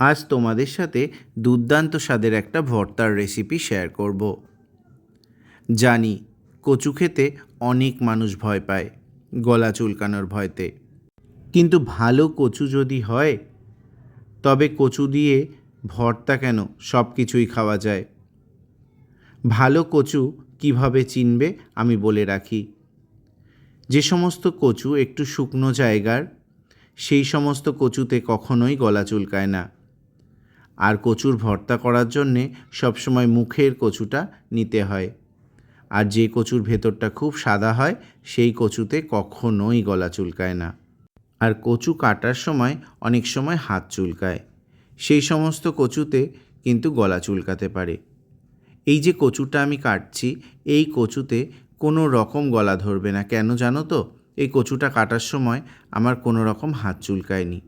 আজ তোমাদের সাথে দুর্দান্ত স্বাদের একটা ভর্তার রেসিপি শেয়ার করব। জানি, কচু খেতে অনেক মানুষ ভয় পায়, গলা চুলকানোর ভয়তে। কিন্তু ভালো কচু যদি হয়, তবে কচু দিয়ে ভর্তা কেন সব কিছুই খাওয়া যায়? ভালো কচু কীভাবে চিনবে আমি বলে রাখি। যে সমস্ত কচু একটু শুকনো জায়গার, সেই সমস্ত কচুতে কখনোই গলা চুলকায় না। আর কচুর ভর্তা করার জন্যে সবসময় মুখের কচুটা নিতে হয়। আর যে কচুর ভেতরটা খুব সাদা হয়, সেই কচুতে কখনোই গলা চুলকায় না। আর কচু কাটার সময় অনেক সময় হাত চুলকায়। সেই সমস্ত কচুতে কিন্তু গলা চুলকাতে পারে। এই যে কচুটা আমি কাটছি, এই কচুতে কোনো রকম গলা ধরবে না। কেন জানো তো? এই কচুটা কাটার সময় আমার কোনো রকম হাত চুলকায়নি।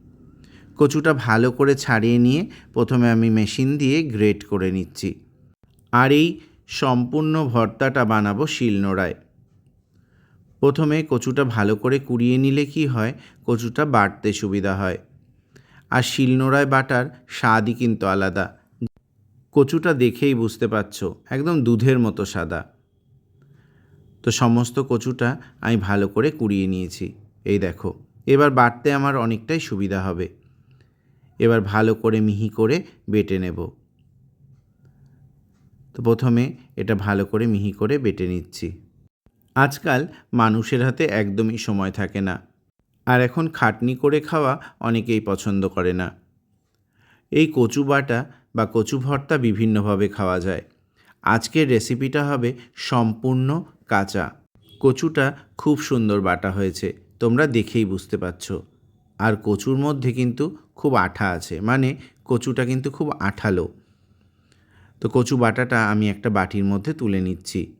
কচুটা ভালো করে ছাড়িয়ে নিয়ে প্রথমে আমি মেশিন দিয়ে গ্রেট করে নিচ্ছি। আর এই সম্পূর্ণ ভর্তাটা বানাবো শিলনোড়ায়। প্রথমে কচুটা ভালো করে কুড়িয়ে নিলে কি হয়? কচুটা বাটতে সুবিধা হয়। আর শিলনোড়ায় বাটার স্বাদই কিন্তু আলাদা। কচুটা দেখেই বুঝতে পারছ, একদম দুধের মতো সাদা। তো সমস্ত কচুটা আমি ভালো করে কুড়িয়ে নিয়েছি। এই দেখো, এবার বাটতে আমার অনেকটাই সুবিধা হবে। এবার ভালো করে মিহি করে বেটে নেব। তো প্রথমে এটা ভালো করে মিহি করে বেটে নিচ্ছি। আজকাল মানুষের হাতে একদমই সময় থাকে না। আর এখন খাটনি করে খাওয়া অনেকেই পছন্দ করে না। এই কচু বাটা বা কচু ভর্তা বিভিন্নভাবে খাওয়া যায়। আজকের রেসিপিটা হবে সম্পূর্ণ কাঁচা। কচুটা খুব সুন্দর বাটা হয়েছে, তোমরা দেখেই বুঝতে পারছ। আর কচুর মধ্যে কিন্তু খুব আঠা আছে। মানে কচুটা কিন্তু খুব আঠালো। তো কচু বাটাটা আমি একটা বাটির মধ্যে তুলে নিচ্ছি।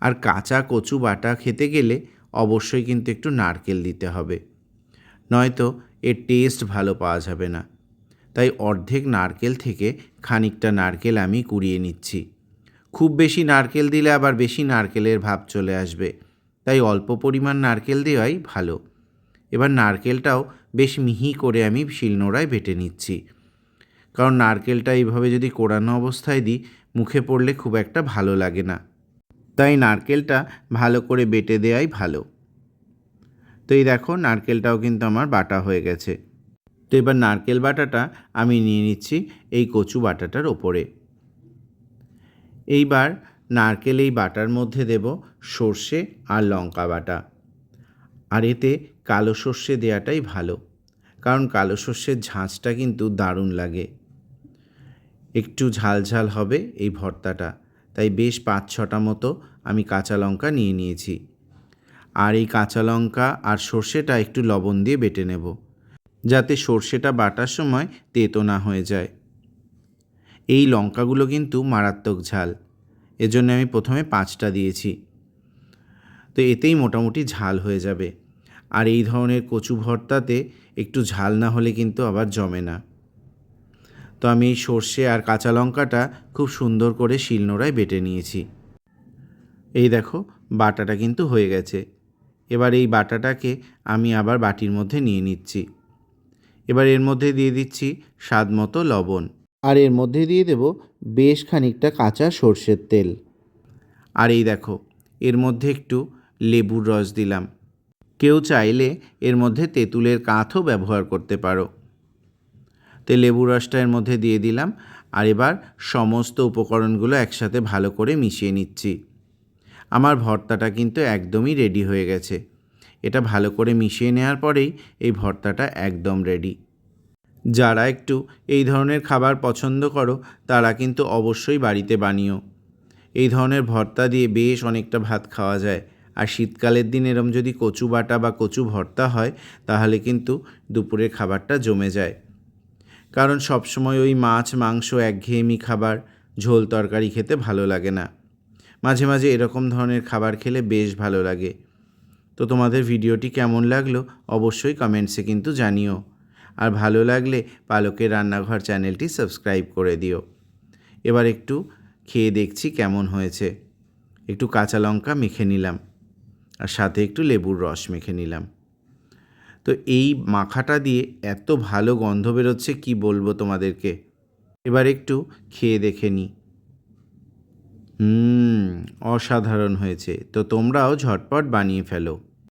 আর কাঁচা কচু বাটা খেতে গেলে অবশ্যই কিন্তু একটু নারকেল দিতে হবে। নয়তো এর টেস্ট ভালো পাওয়া যাবে না। তাই অর্ধেক নারকেল থেকে খানিকটা নারকেল আমি কুড়িয়ে নিচ্ছি। খুব বেশি নারকেল দিলে আবার বেশি নারকেলের ভাব চলে আসবে। তাই অল্প পরিমাণ নারকেল দেওয়াই ভালো। এবার নারকেলটাও বেশ মিহি করে আমি শিলনোড়ায় বেটে নিচ্ছি। কারণ নারকেলটা এইভাবে যদি কোড়ানো অবস্থায় দিই, মুখে পড়লে খুব একটা ভালো লাগে না। তাই নারকেলটা ভালো করে বেটে দেওয়াই ভালো। তো এই দেখো, নারকেলটাও কিন্তু আমার বাটা হয়ে গেছে। তো এবার নারকেল বাটাটা আমি নিয়ে নিচ্ছি এই কচু বাটাটার ওপরে। এইবার নারকেল এই বাটার মধ্যে দেব সর্ষে আর লঙ্কা বাটা। আর এতে কালো সর্ষে দেওয়াটাই ভালো, কারণ কালো সর্ষের ঝাঁঝটা কিন্তু দারুণ লাগে। একটু ঝাল ঝাল হবে এই ভর্তাটা, তাই বেশ পাঁচ ছটা মতো আমি কাঁচা লঙ্কা নিয়ে নিয়েছি। আর এই কাঁচা লঙ্কা আর সর্ষেটা একটু লবণ দিয়ে বেটে নেব, যাতে সর্ষেটা বাটার সময় তেতো না হয়ে যায়। এই লঙ্কাগুলো কিন্তু মারাত্মক ঝাল, এজন্য আমি প্রথমে পাঁচটা দিয়েছি। তো এতেই মোটামুটি ঝাল হয়ে যাবে। আর এই ধরনের কচু ভর্তাতে একটু ঝাল না হলে কিন্তু আবার জমে না। তো আমি এই সর্ষে আর কাঁচা লঙ্কাটা খুব সুন্দর করে শিলনোড়ায় বেটে নিয়েছি। এই দেখো, বাটাটা কিন্তু হয়ে গেছে। এবার এই বাটাটাকে আমি আবার বাটির মধ্যে নিয়ে নিচ্ছি। এবার এর মধ্যে দিয়ে দিচ্ছি স্বাদ মতো লবণ। আর এর মধ্যে দিয়ে দেব বেশ খানিকটা কাঁচা সর্ষের তেল। আর এই দেখো, এর মধ্যে একটু লেবুর রস দিলাম। কেউ চাইলে এর মধ্যে তেঁতুলের কাঁথও ব্যবহার করতে পারো। তো লেবু রসটা এর মধ্যে দিয়ে দিলাম, আর এবার সমস্ত উপকরণগুলো একসাথে ভালো করে মিশিয়ে নিচ্ছি। আমার ভর্তাটা কিন্তু একদমই রেডি হয়ে গেছে। এটা ভালো করে মিশিয়ে নেওয়ার পরেই এই ভর্তাটা একদম রেডি যারা একটু এই ধরনের খাবার পছন্দ করো, তারা কিন্তু অবশ্যই বাড়িতে বানিও। এই ধরনের ভর্তা দিয়ে বেশ অনেকটা ভাত খাওয়া যায়। আর শীতকালের দিন এরম যদি কচু বাটা বা কচু ভর্তা হয়, তাহলে কিন্তু দুপুরের খাবারটা জমে যায়। কারণ সবসময় ওই মাছ, মাংস একঘেয়েমি খাবার, ঝোল তরকারি খেতে ভালো লাগে না। মাঝে মাঝে এরকম ধরনের খাবার খেলে বেশ ভালো লাগে। তো তোমাদের ভিডিওটি কেমন লাগল অবশ্যই কমেন্টসে কিন্তু জানিও। আর ভালো লাগলে পালকের রান্নাঘর চ্যানেলটি সাবস্ক্রাইব করে দিও। এবার একটু খেয়ে দেখছি কেমন হয়েছে। একটু কাঁচা লঙ্কা মেখে নিলাম। আর সাথে একটু লেবুর রস মেখে নিলাম। তো এই মাখাটা দিয়ে এত ভালো গন্ধ বেরোচ্ছে, কি বলব তোমাদেরকে? এবার একটু খেয়ে দেখে নিই হুম, অসাধারণ হয়েছে। তো তোমরাও ঝটপট বানিয়ে ফেলো।